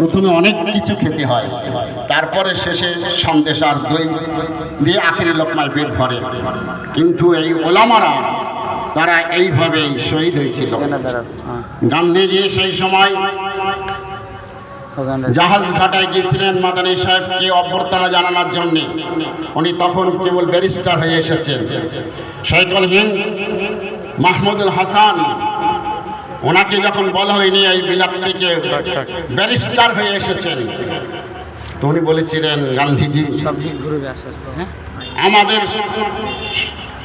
প্রথমে অনেক কিছু খেতে হয়, তারপরে শেষে সন্দেশ আর দই দিয়ে আখেরি লোকমায় পেট ভরে। কিন্তু এই ওলামারা, তারা এইভাবে শহীদ হয়েছিল। গান্ধীজি সেই সময় জাহাজ ঘাটায় গিয়েছিলেন মাদানী সাহেবকে অভ্যর্থনা জানানোর জন্য। উনি তখন কেবল ব্যারিস্টার হয়ে এসেছেন। শৈকল হিন্দ, মাহমুদুল হাসান ওনাকে যখন বলা হয়নি এই বিলাপ থেকে ব্যারিস্টার হয়ে এসেছেন। তো উনি বলেছিলেন গান্ধীজি হ্যাঁ? আমাদের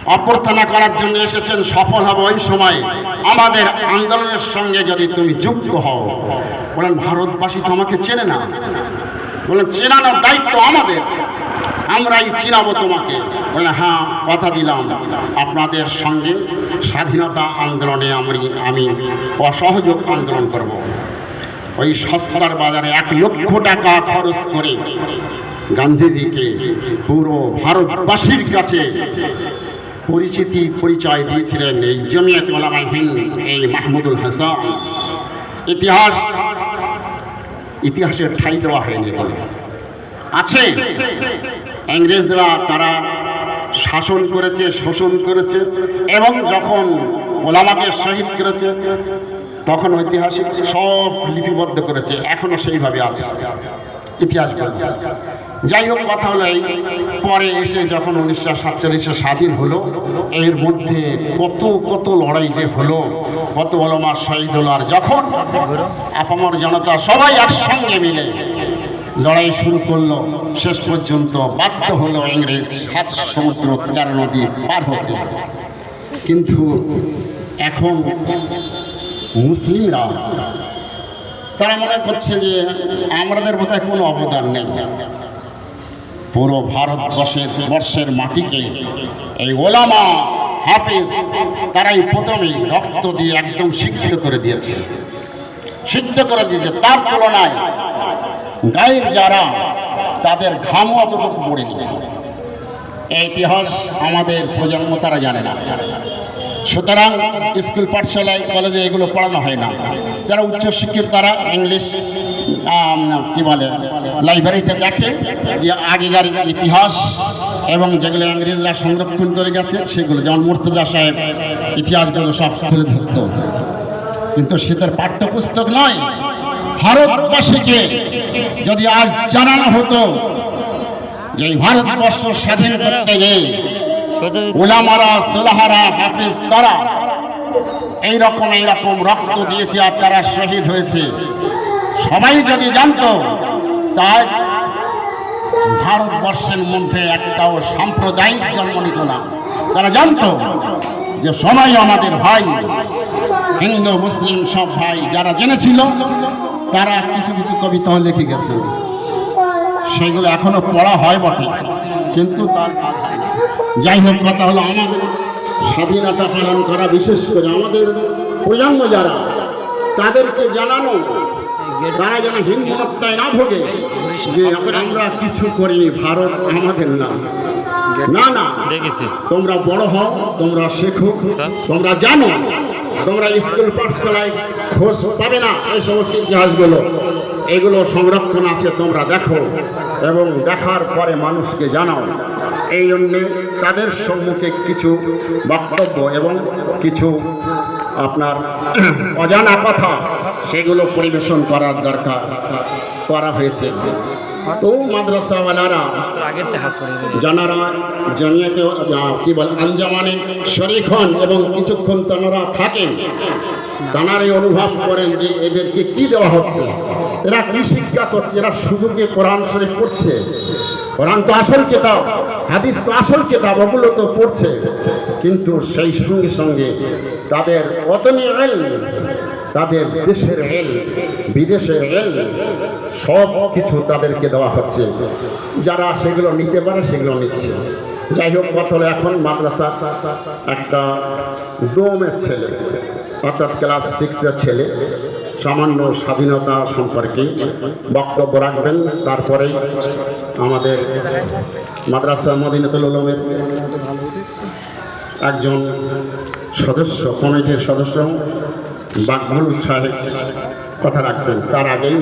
অভ্যর্থনা করার জন্য এসেছেন সফল হবে ওই সময়। আমাদের আন্দোলনের সঙ্গে যদি তুমি যুক্ত হও বলেন ভারতবাসী তো আমাকে চেনে না। বলেন চেনানোর দায়িত্ব আমাদের। আমরাই চিনাবো তোমাকে। বলে হ্যাঁ কথা দিলাম। আপনাদের সঙ্গে স্বাধীনতা আন্দোলনে আমি আমি অসহযোগ আন্দোলন করব। ওই সস্তার বাজারে এক লক্ষ টাকা খরচ করে গান্ধীজিকে পুরো ভারতবাসীর কাছে পরিচিতি, পরিচয় দিয়েছিলেন এই জমিয়ত এই মাহমুদুল হাসান। ইতিহাস, ইতিহাসের ঠাই দেওয়া হয়নি আছে, ইংরেজরা তারা শাসন করেছে, শোষণ করেছে এবং যখন ওলামাকে শহীদ করেছে, তখন ঐতিহাসিক সব লিপিবদ্ধ করেছে, এখনও সেইভাবে আছে। ইতিহাস যাই হোক, কথা হলো পরে এসে যখন উনিশশো সাতচল্লিশে স্বাধীন হলো, এর মধ্যে কত কত লড়াই যে হলো, কত ওলমা শহীদ হলো, আর যখন আপামর জনতা সবাই একসঙ্গে মিলে লড়াই শুরু করল। শেষ পর্যন্ত বাধ্য হলো ইংরেজ সাত সমুদ্র তেরো নদী পার হতে। কিন্তু এখন মুসলিমরা, তারা মনে করছে যে আমাদের বোধহয় কোনো অবদান নেই। পুরো ভারতবর্ষের বর্ষের মাটিকে এই ওলামা হাফিজ তারাই প্রথমেই রক্ত দিয়ে একদম সিদ্ধ করে দিয়েছে। সিদ্ধ করে দিয়েছে। তার তুলনায় গায়ের যারা, তাদের ঘামও অতটুকু পড়েনি ইতিহাস আমাদের প্রজন্ম তারা জানে না। সুতরাং স্কুল পাঠশালায়, কলেজে এগুলো পড়ানো হয় না। যারা উচ্চশিক্ষিত তারা ইংলিশ কি বলে, লাইব্রেরিতে দেখে যে আগেকার ইতিহাস এবং যেগুলো ইংরেজরা সংরক্ষণ করে গেছে, সেগুলো, যেমন মুর্তজা সাহেব, ইতিহাসগুলো সব তুলে ধরত। কিন্তু সেটার পাঠ্যপুস্তক নয়। ভারতবাসীকে যদি আজ জানানো হতো যে ভারতবর্ষ স্বাধীন করতে গিয়ে ওলামারা সোলাহারা হাফিজ তারা এইরকম এইরকম রক্ত দিয়েছে আর তারা শহীদ হয়েছে। সবাই যদি জানতো তাই ভারতবর্ষের মধ্যে একটাও সাম্প্রদায়িক জন্ম নিত না। তারা জানতো যে সবাই আমাদের ভাই, হিন্দু, মুসলিম সব ভাই, যারা জেনেছিল তারা কিছু কিছু কবিতাও লিখে গেছে। সেগুলো এখনও পড়া হয় বটে কিন্তু তার যাই হোক কথা হলো আমাদের স্বাধীনতা পালন করা বিশেষ করে আমাদের প্রজন্ম যারা তাদেরকে জানানো তারা যেন হিন্দুত্বায় না ভোগে যে আমরা কিছু করিনি ভারত আমাদের না। না না তোমরা বড় হও তোমরা শেখো তোমরা জানো তোমরা স্কুল পাঠশালায় খোঁজ পাবে না, এই সমস্ত ইতিহাসগুলো। এগুলো সংরক্ষণ আছে, তোমরা দেখো এবং দেখার পরে মানুষকে জানাও। এই জন্যে তাদের সম্মুখে কিছু বক্তব্য এবং কিছু আপনার অজানা কথা, সেগুলো পরিবেশন করার দরকার, করা হয়েছে। তো মাদ্রাসাওয়ালারা যারা জানিয়াতে কি বল, আঞ্জামানে শরিক হন এবং কিছুক্ষণ তারা থাকেন। তানারাই অনুভব করেন যে এদেরকে কি দেওয়া হচ্ছে? এরা কি শিক্ষা করছে? এরা শুধু কি কোরআন শরীফ পড়ছে? কোরআন তো আসল কেতাব, হাদিস তো আসল কেতাব, ওগুলো তো পড়ছে। কিন্তু সেই সঙ্গে সঙ্গে তাদের অতনি এল তাদের দেশের এল বিদেশের এল সব কিছু তাদেরকে দেওয়া হচ্ছে। যারা সেগুলো নিতে পারে, সেগুলো নিচ্ছে। যাই হোক কথা এখন মাদ্রাসা একটা দোমের ছেলে, অর্থাৎ ক্লাস সিক্সের ছেলে, সামান্য স্বাধীনতা সম্পর্কে বক্তব্য রাখবেন। তারপরেই আমাদের মাদ্রাসা মদিনাতুল উলুমের একজন সদস্য, কমিটির সদস্য বাকবুল সাহেব কথা রাখবেন। তার আগেই